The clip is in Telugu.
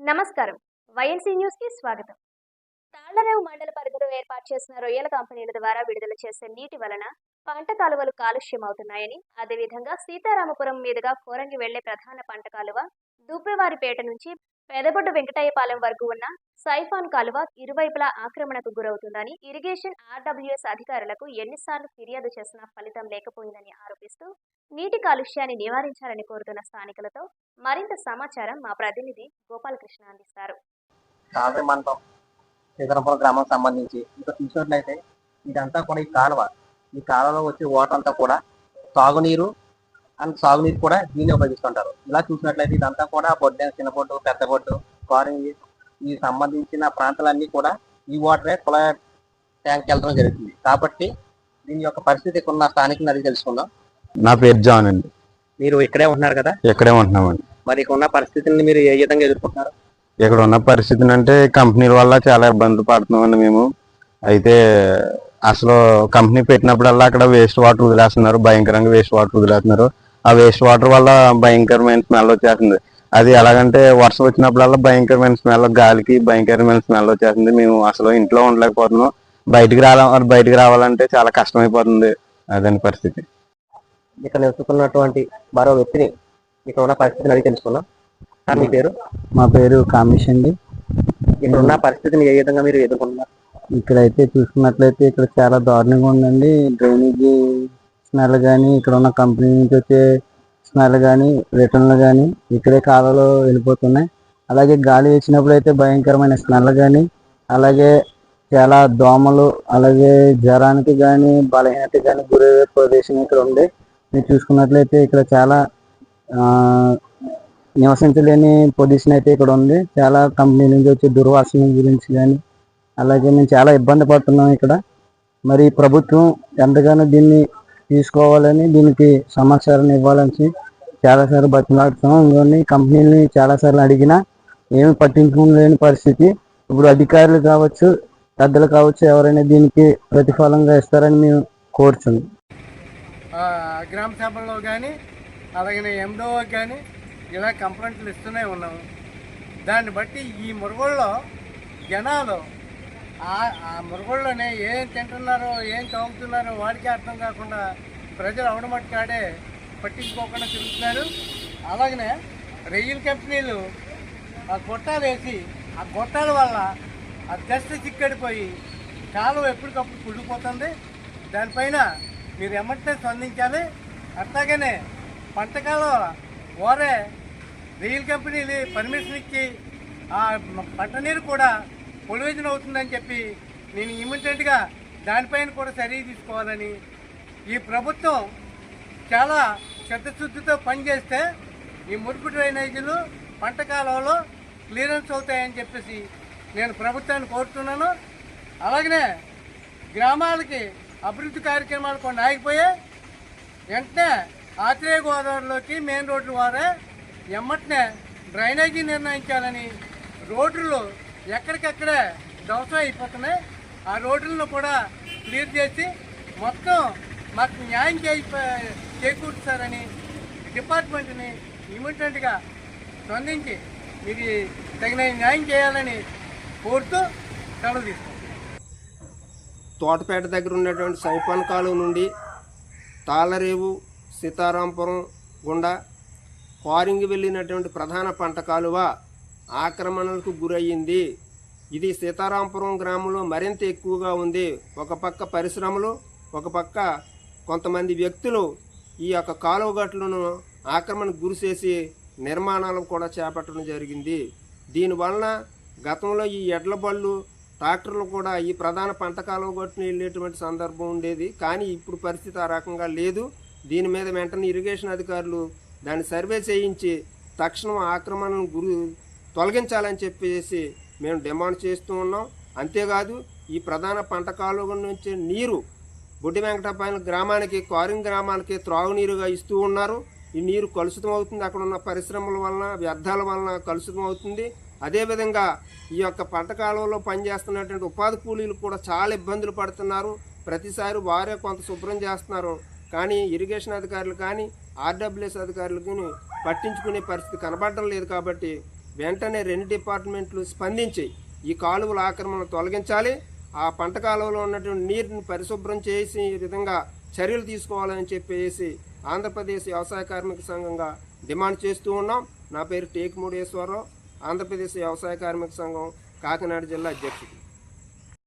నమస్కారం. వైఎన్సీ న్యూస్కి స్వాగతం. తాళ్ళరేవు మండల పరిధిలో ఏర్పాటు చేసిన రొయ్యల కంపెనీల ద్వారా విడుదల చేసే నీటి వలన పంట కాలువలు కాలుష్యం అవుతున్నాయని అదేవిధంగా సీతారామపురం మీదుగా కోరంగి వెళ్ళే ప్రధాన పంట కాలువ దుబ్బెవారిపేట నుంచి పెదబొడ్డు వెంకటయ్యపాలెం వరకు ఉన్న సైఫాన్ కాలువ ఇరువైపులా ఆక్రమణకు గురవుతుందని ఇరిగేషన్ ఆర్డబ్ల్యూఎస్ అధికారులకు ఎన్నిసార్లు ఫిర్యాదు చేసినా ఫలితం లేకపోయిందని ఆరోపిస్తూ నీటి కాలుష్యాన్ని నివారించాలని కోరుతున్న స్థానికులతో మరింత సమాచారం మా ప్రతినిధి గోపాలకృష్ణ అందిస్తారు. గ్రామం సంబంధించి ఇక్కడ చూసినట్లయితే ఇదంతా కూడా ఈ కాలువ. ఈ కాలువలో వచ్చే వాటర్ అంతా కూడా తాగునీరు అండ్ సాగునీరు కూడా దీన్ని ఉపయోగిస్తుంటారు. ఇలా చూసినట్లయితే ఇదంతా కూడా బొడ్డు చిన్న బొడ్డు పెద్ద బొడ్డు కారింగ్ ఈ సంబంధించిన ప్రాంతాలన్నీ కూడా ఈ వాటరే కుళ ట్యాంక్ వెళ్ళడం జరుగుతుంది. కాబట్టి దీని యొక్క పరిస్థితి ఉన్న స్థానికులను అడిగి తెలుసుకుందాం. నా పేరు జాన్ అండి. మీరు ఇక్కడే ఉంటున్నారు కదా? ఇక్కడే ఉంటున్నామండి. మరి ఇక్కడ ఉన్న పరిస్థితులను మీరు ఏ విధంగా ఎదుర్కొంటున్నారు? ఇక్కడ ఉన్న పరిస్థితిని అంటే కంపెనీల వల్ల చాలా ఇబ్బందులు పడుతున్నామండి మేము. అయితే అసలు కంపెనీ పెట్టినప్పుడల్లా అక్కడ వేస్ట్ వాటర్ వదిలేస్తున్నారు. భయంకరంగా వేస్ట్ వాటర్ వదిలేస్తున్నారు. ఆ వేస్ట్ వాటర్ వల్ల భయంకరమైన స్మెల్ వచ్చేస్తుంది. అది ఎలాగంటే వర్షం వచ్చినప్పుడల్లా భయంకరమైన స్మెల్ గాలికి భయంకరమైన స్మెల్ వచ్చేస్తుంది. మేము అసలు ఇంట్లో ఉండలేకపోతున్నాం. బయటికి రావాలి బయటికి రావాలంటే చాలా కష్టమైపోతుంది అదని పరిస్థితి. ఇక్కడ నిలుచుకున్నటువంటి మరో వ్యక్తిని ఇక్కడ ఉన్న పరిస్థితిని అడిగి తెలుసుకుందాం. సార్ మీ పేరు? మా పేరు కామేష్ అండి. ఇక్కడ ఉన్న పరిస్థితిని ఏ విధంగా మీరు ఎదుర్కొంటున్నారు? ఇక్కడైతే చూసుకున్నట్లయితే ఇక్కడ చాలా దారుణంగా ఉందండి. డ్రైనేజీ స్మెల్ కానీ ఇక్కడ ఉన్న కంపెనీ నుంచి వచ్చే స్మెల్ కానీ రిటర్న్లు కానీ ఇక్కడే కాలంలో వెళ్ళిపోతున్నాయి. అలాగే గాలి వేసినప్పుడు అయితే భయంకరమైన స్మెల్ కానీ అలాగే చాలా దోమలు అలాగే జ్వరానికి కానీ బలహీనత కానీ గురయ్యే ప్రదేశం ఇక్కడ ఉంది. మీరు చూసుకున్నట్లయితే ఇక్కడ చాలా నివసించలేని పొజిషన్ అయితే ఇక్కడ ఉంది. చాలా కంపెనీ నుంచి వచ్చే దుర్వాసన గురించి కానీ అలాగే మేము చాలా ఇబ్బంది పడుతున్నాం ఇక్కడ. మరి ప్రభుత్వం ఎంతగానో దీన్ని తీసుకోవాలని దీనికి సమాచారం ఇవ్వాలని చాలాసార్లు బతిమాడుతున్నాం ఇంకొన్ని కంపెనీలని చాలాసార్లు అడిగినా ఏమి పట్టించుకోలేని పరిస్థితి. ఇప్పుడు అధికారులు కావచ్చు పెద్దలు కావచ్చు ఎవరైనా దీనికి ప్రతిఫలంగా ఇస్తారని మేము కోరుచున్నాం. గ్రామ సభల్లో కానీ అలాగే ఎండో కానీ ఇలా కంప్లైంట్లు ఇస్తూనే ఉన్నాము. దాన్ని బట్టి ఈ మురుగుల్లో జనాలు ఆ- ఆ ఏం తింటున్నారో ఏం చదువుతున్నారో వాడికి అర్థం కాకుండా ప్రజలు అవడమట్టుకాడే పట్టించుకోకుండా తిరుగుతున్నారు. అలాగనే రొయ్యల కంపెనీలు ఆ గొట్టాలు వేసి ఆ గొట్టాల వల్ల ఆ దశ చిక్కడిపోయి కాలం ఎప్పటికప్పుడు కుళ్ళిపోతుంది దానిపైన మీరు ఎమ్మటే స్పందించాలి. అట్లాగనే పంటకాలం ఓరే రొయ్యల కంపెనీలు పర్మిషన్ ఇచ్చి ఆ పంట నీరు కూడా పొలివేజన్ అవుతుందని చెప్పి నేను ఇమ్మీడియట్గా దానిపైన కూడా చర్య తీసుకోవాలని ఈ ప్రభుత్వం చాలా శ్రద్ధశుద్ధితో పనిచేస్తే ఈ మురుకు డ్రైనేజీలు పంట కాలంలో క్లియరెన్స్ అవుతాయని చెప్పేసి నేను ప్రభుత్వాన్ని కోరుతున్నాను. అలాగనే గ్రామాలకి అభివృద్ధి కార్యక్రమాలు కొన్ని ఆగిపోయాయి. వెంటనే ఆత్రేయ గోదావరిలోకి మెయిన్ రోడ్ల వారే ఎమ్మటనే డ్రైనేజీ నిర్ణయించాలని రోడ్లు ఎక్కడికక్కడే ధ్వంసం అయిపోతున్నాయి. ఆ రోడ్లను కూడా క్లియర్ చేసి మొత్తం మాకు న్యాయం చేయి చేకూరుస్తారని డిపార్ట్మెంట్ని ఇమీడియట్గా స్పందించి ఇది తగిన న్యాయం చేయాలని కోరుతూ సెలవు తీసుకుంటాం తోటపేట దగ్గర ఉన్నటువంటి సైపాన్ కాలువ నుండి తాళరేవు సీతారాంపురం గుండా క్వారింగ్ వెళ్ళినటువంటి ప్రధాన పంట కాలువ ఆక్రమణలకు గురయ్యింది. ఇది సీతారాంపురం గ్రామంలో మరింత ఎక్కువగా ఉంది. ఒక పక్క పరిశ్రమలు ఒక పక్క కొంతమంది వ్యక్తులు ఈ యొక్క కాలువ గట్లను ఆక్రమణకు గురిచేసి నిర్మాణాలు కూడా చేపట్టడం జరిగింది. దీనివలన గతంలో ఈ ఎడ్ల బళ్ళు ట్రాక్టర్లు కూడా ఈ ప్రధాన పంట కాలువ గట్టును వెళ్ళేటువంటి సందర్భం ఉండేది. కానీ ఇప్పుడు పరిస్థితి ఆ రకంగా లేదు. దీని మీద వెంటనే ఇరిగేషన్ అధికారులు దాన్ని సర్వే చేయించి తక్షణం ఆక్రమణను గురి తొలగించాలని చెప్పేసి మేము డిమాండ్ చేస్తూ ఉన్నాం. అంతేకాదు ఈ ప్రధాన పంట కాలువ నుంచి నీరు బొడ్డి వెంకటపాయల గ్రామానికి కారింగ్ గ్రామానికి త్రాగునీరుగా ఇస్తూ ఉన్నారు. ఈ నీరు కలుషితం అవుతుంది. అక్కడ ఉన్న పరిశ్రమల వలన వ్యర్థాల వలన కలుషితం అవుతుంది. అదేవిధంగా ఈ యొక్క పంట కాలంలో పనిచేస్తున్నటువంటి ఉపాధి కూలీలు కూడా చాలా ఇబ్బందులు పడుతున్నారు. ప్రతిసారి వారే కొంత శుభ్రం చేస్తున్నారు. కానీ ఇరిగేషన్ అధికారులు కానీ ఆర్డబ్ల్యూఎస్ అధికారులు కానీ పట్టించుకునే పరిస్థితి కనబడడం లేదు కాబట్టి వెంటనే రెండు డిపార్ట్మెంట్లు స్పందించి ఈ కాలువల ఆక్రమణను తొలగించాలి. ఆ పంట కాలువలో ఉన్నటువంటి నీరుని పరిశుభ్రం చేసి విధంగా చర్యలు తీసుకోవాలని చెప్పేసి ఆంధ్రప్రదేశ్ వ్యవసాయ కార్మిక సంఘంగా డిమాండ్ చేస్తూ ఉన్నాం. నా పేరు టేకిమూడేశ్వరరావు ఆంధ్రప్రదేశ్ వ్యవసాయ కార్మిక సంఘం కాకినాడ జిల్లా అధ్యక్షుడు.